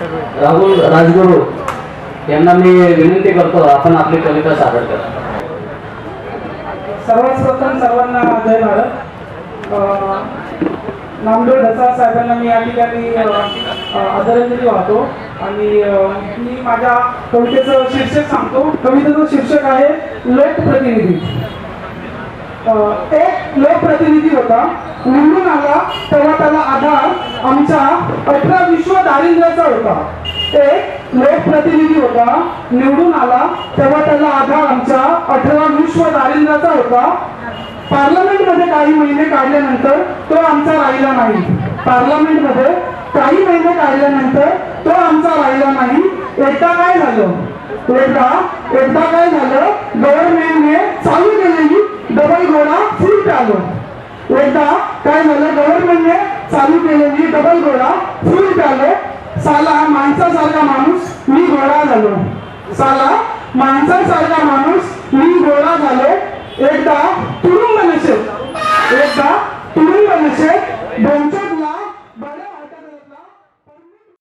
राहुल राजगुरू यांना मी विनंती करतो आपण आपली कविता सादर करा. सर्वात प्रथम सर्वांना जय भारत. नामदेव ढसा साहेबांना मी या ठिकाणी आदरांजली वाहतो. आणि मी माझ्या कवितेचं शीर्षक सांगतो. कवितेचं शीर्षक आहे लोकप्रतिनिधी. एक लोकप्रतिनिधी होता निवडून आला तेव्हा त्याला आधार आमच्या अठरा विश्व दारिद्र्याचा होता. एक लोकप्रतिनिधी होता निवडून आला तेव्हा त्याला आधार आमच्या अठरा विश्व दारिद्र्याचा होता. पार्लमेंटमध्ये काही महिने काढल्यानंतर तो आमचा राहिला नाही. पार्लमेंटमध्ये काही महिने काढल्यानंतर तो आमचा राहिला नाही. एकदा काय झालं? एकदा एकदा काय झालं? गव्हर्नमेंटने चालू केलेली डबल घोडा फुल आलो. एकदा काय झालं? गव्हर्नमेंटने चालू केलेली डबल घोडा फुल प्यालो साला माणसासारखा माणूस मी घोडा झालो. साला माणसासारखा माणूस मी घोडा झालो. एकदा तुरुंग नशेत एकदा तुरुंग नशेत दोनशे